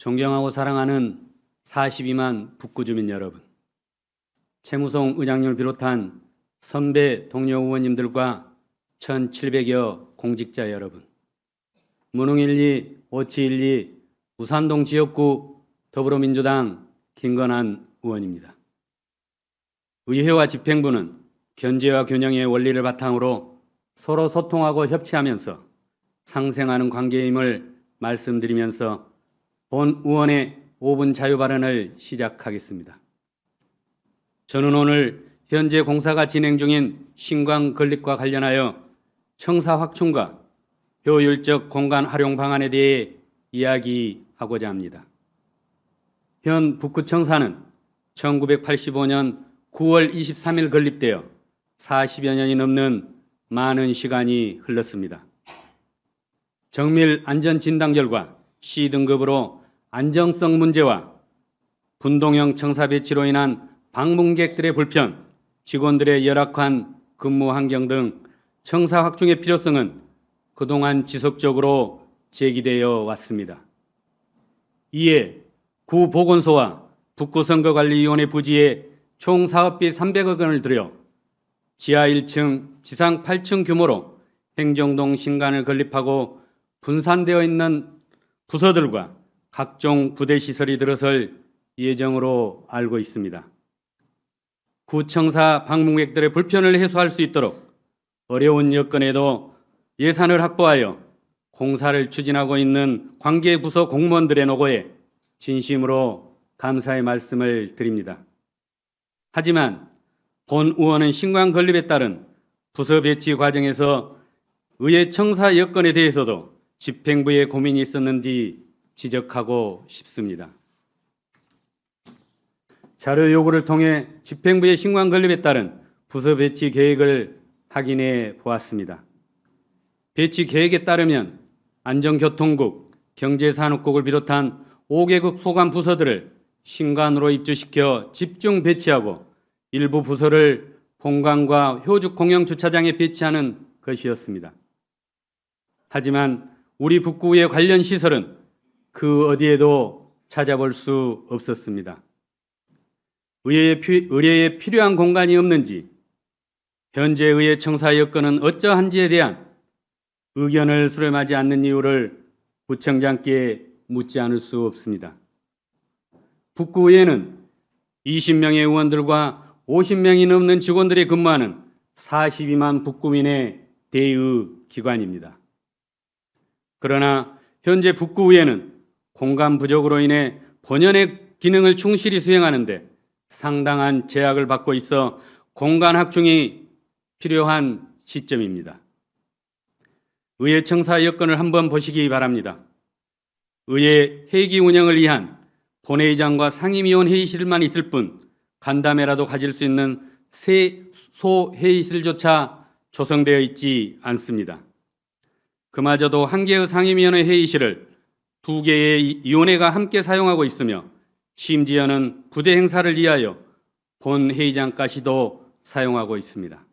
존경하고 사랑하는 42만 북구 주민 여러분, 최무송 의장님을 비롯한 선배 동료 의원님들과 1,700여 공직자 여러분, 문흥1리, 오치1리, 우산동 지역구 더불어민주당 김건환 의원입니다. 의회와 집행부는 견제와 균형의 원리를 바탕으로 서로 소통하고 협치하면서 상생하는 관계임을 말씀드리면서 본 의원의 5분 자유 발언을 시작하겠습니다. 저는 오늘 현재 공사가 진행 중인 신광 건립과 관련하여 청사 확충과 효율적 공간 활용 방안에 대해 이야기하고자 합니다. 현 북구청사는 1985년 9월 23일 건립되어 40여 년이 넘는 많은 시간이 흘렀습니다. 정밀 안전 진단 결과 C등급으로 안정성 문제와 분동형 청사 배치로 인한 방문객들의 불편, 직원들의 열악한 근무 환경 등 청사 확충의 필요성은 그동안 지속적으로 제기되어 왔습니다. 이에 구 보건소와 북구선거관리위원회 부지에 총 사업비 300억 원을 들여 지하 1층, 지상 8층 규모로 행정동 신관을 건립하고 분산되어 있는 부서들과 각종 부대 시설이 들어설 예정으로 알고 있습니다. 구청사 방문객들의 불편을 해소할 수 있도록 어려운 여건에도 예산을 확보하여 공사를 추진하고 있는 관계 부서 공무원들의 노고에 진심으로 감사의 말씀을 드립니다. 하지만 본 의원은 신관 건립에 따른 부서 배치 과정에서 의회 청사 여건에 대해서도 집행부에 고민이 있었는지 지적하고 싶습니다. 자료 요구를 통해 집행부의 신관 건립에 따른 부서 배치 계획을 확인해 보았습니다. 배치 계획에 따르면 안전교통국, 경제산업국을 비롯한 5개국 소관 부서들을 신관으로 입주시켜 집중 배치하고 일부 부서를 본관과 효주 공영 주차장에 배치하는 것이었습니다. 하지만 우리 북구의 관련 시설은 그 어디에도 찾아볼 수 없었습니다. 의회에, 피, 의회에 필요한 공간이 없는지, 현재 의회 청사 여건은 어떠한지에 대한 의견을 수렴하지 않는 이유를 구청장께 묻지 않을 수 없습니다. 북구의회는 20명의 의원들과 50명이 넘는 직원들이 근무하는 42만 북구민의 대의 기관입니다. 그러나 현재 북구의회는 공간 부족으로 인해 본연의 기능을 충실히 수행하는데 상당한 제약을 받고 있어 공간 확충이 필요한 시점입니다. 의회 청사 여건을 한번 보시기 바랍니다. 의회 회기 운영을 위한 본회의장과 상임위원 회의실만 있을 뿐 간담회라도 가질 수 있는 새 소회의실조차 조성되어 있지 않습니다. 그마저도 한 개의 상임위원회 회의실을 두 개의 위원회가 함께 사용하고 있으며 심지어는 부대 행사를 위하여 본 회의장까지도 사용하고 있습니다.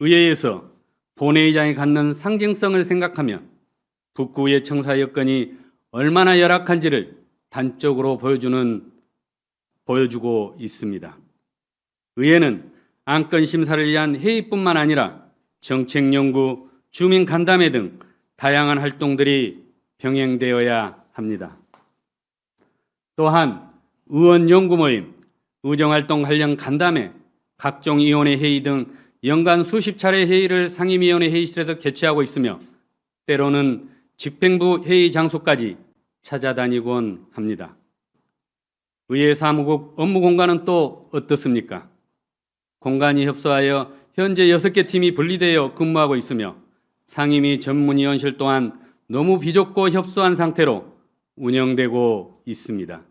의회에서 본회의장이 갖는 상징성을 생각하면 북구의 청사 여건이 얼마나 열악한지를 단적으로 보여주는 보여주고 있습니다. 의회는 안건 심사를 위한 회의뿐만 아니라 정책 연구, 주민 간담회 등 다양한 활동들이 병행되어야 합니다. 또한 의원 연구 모임, 의정활동 관련 간담회, 각종 위원회 회의 등 연간 수십 차례 회의를 상임위원회 회의실에서 개최하고 있으며 때로는 집행부 회의 장소까지 찾아다니곤 합니다. 의회 사무국 업무 공간은 또 어떻습니까? 공간이 협소하여 현재 6개 팀이 분리되어 근무하고 있으며 상임위 전문위원실 또한 너무 비좁고 협소한 상태로 운영되고 있습니다.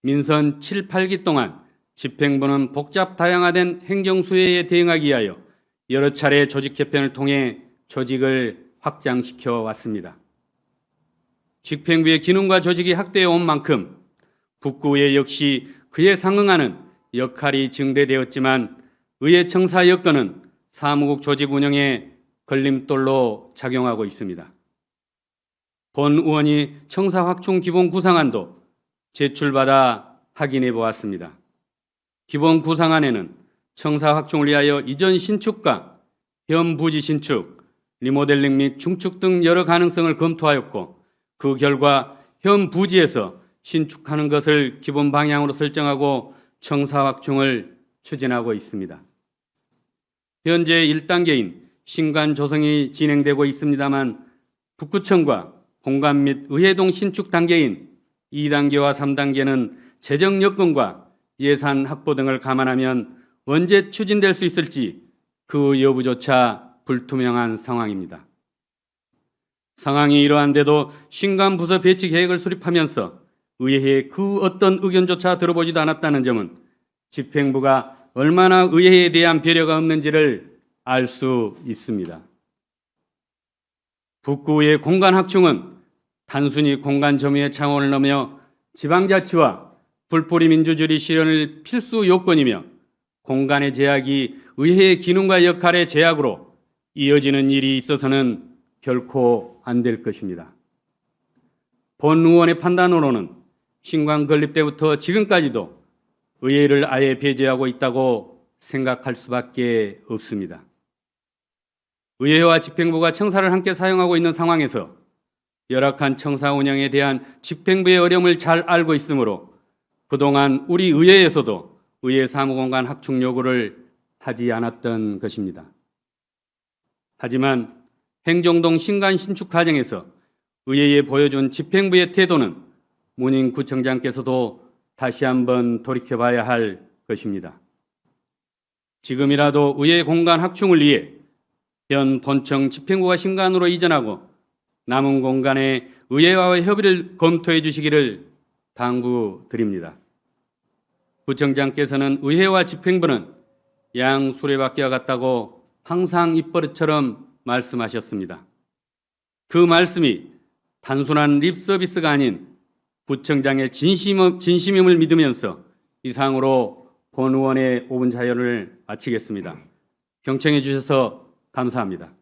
민선 7, 8기 동안 집행부는 복잡 다양화된 행정수혜에 대응하기 위하여 여러 차례 조직 개편을 통해 조직을 확장시켜 왔습니다. 집행부의 기능과 조직이 확대해 온 만큼 북구의 역시 그에 상응하는 역할이 증대되었지만 의회 청사 여건은 사무국 조직 운영에 걸림돌로 작용하고 있습니다. 본 의원이 청사 확충 기본 구상안도 제출받아 확인해 보았습니다. 기본 구상안에는 청사 확충을 위하여 이전 신축과 현 부지 신축, 리모델링 및 중축 등 여러 가능성을 검토하였고 그 결과 현 부지에서 신축하는 것을 기본 방향으로 설정하고 청사 확충을 추진하고 있습니다. 현재 1단계인 신관 조성이 진행되고 있습니다만 북구청과 공간 및 의회동 신축 단계인 2단계와 3단계는 재정 여건과 예산 확보 등을 감안하면 언제 추진될 수 있을지 그 여부조차 불투명한 상황입니다. 상황이 이러한데도 신관 부서 배치 계획을 수립하면서 의회에 그 어떤 의견조차 들어보지도 않았다는 점은 집행부가 얼마나 의회에 대한 배려가 없는지를 알 수 있습니다. 북구의 공간 확충은 단순히 공간 점유의 차원을 넘어 지방자치와 불포리 민주주의 실현을 필수 요건이며 공간의 제약이 의회의 기능과 역할의 제약으로 이어지는 일이 있어서는 결코 안 될 것입니다. 본 의원의 판단으로는 신관 건립 때부터 지금까지도 의회를 아예 배제하고 있다고 생각할 수밖에 없습니다. 의회와 집행부가 청사를 함께 사용하고 있는 상황에서 열악한 청사 운영에 대한 집행부의 어려움을 잘 알고 있으므로 그동안 우리 의회에서도 의회 사무공간 확충 요구를 하지 않았던 것입니다. 하지만 행정동 신간 신축 과정에서 의회에 보여준 집행부의 태도는 문인 구청장께서도 다시 한번 돌이켜봐야 할 것입니다. 지금이라도 의회 공간 확충을 위해 현 본청 집행부가 신간으로 이전하고 남은 공간에 의회와의 협의를 검토해 주시기를 당부드립니다. 구청장께서는 의회와 집행부는 양 수레바퀴와 같다고 항상 입버릇처럼 말씀하셨습니다. 그 말씀이 단순한 립 서비스가 아닌 구청장의 진심, 진심임을 믿으면서 이상으로 본 의원의 5분 자연을 마치겠습니다. 경청해 주셔서 감사합니다.